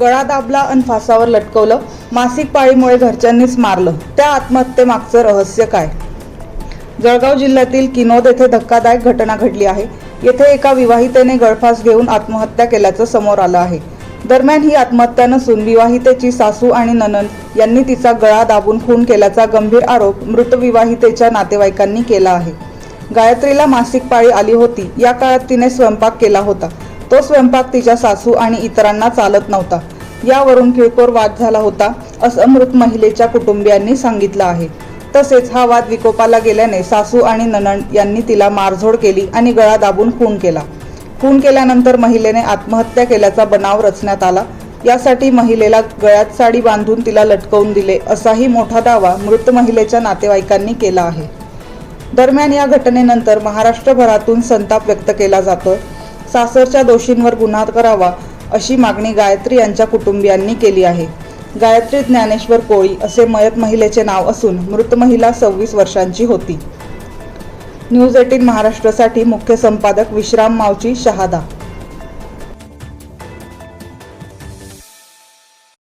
गळा दाबला आणि फासावर लटकवलं मासिक पाळीमुळे घरच्यांनीच मारलं. त्या आत्महत्येमागचं रहस्य काय? जळगाव जिल्ह्यातील किनोद येथे धक्कादायक घटना घडली आहे. येथे एका विवाहितेने गळफास घेऊन आत्महत्या केल्याचं समोर आलं आहे. दरम्यान ही आत्महत्या नसून विवाहितेची सासू आणि ननंद यांनी तिचा गळा दाबून खून केल्याचा गंभीर आरोप मृत विवाहितेच्या नातेवाईकांनी केला आहे. गायत्रीला मासिक पाळी आली होती. या काळात तिने स्वयंपाक केला होता. तो स्वयंपाक तिच्या सासू आणि इतरांना चालत नव्हता. यावरून किळकोर वाद झाला होता असं मृत महिलेच्या कुटुंबियांनी सांगितलं आहे. तसेच हा वाद विकोपाला गेल्याने सासू आणि ननंद यांनी तिला मारझोड केली आणि गळा दाबून खून केला. खून केल्यानंतर महिलेने आत्महत्या केल्याचा बनाव रचण्यात आला. यासाठी महिलेला गळ्यात साडी बांधून तिला लटकवून दिले असाही मोठा दावा मृत महिलेच्या नातेवाईकांनी केला आहे. दरम्यान या घटनेनंतर महाराष्ट्रभरातून संताप व्यक्त केला जातोय. सासरच्या दोषींवर गुन्हा करावा अशी मागणी गायत्री यांच्या कुटुंबियांनी केली आहे. गायत्री ज्ञानेश्वर कोळी असे मयत महिलेचे नाव असून मृत महिला सव्वीस वर्षांची होती. न्यूज एटीन महाराष्ट्रासाठी मुख्य संपादक विश्राम मावची शहादा.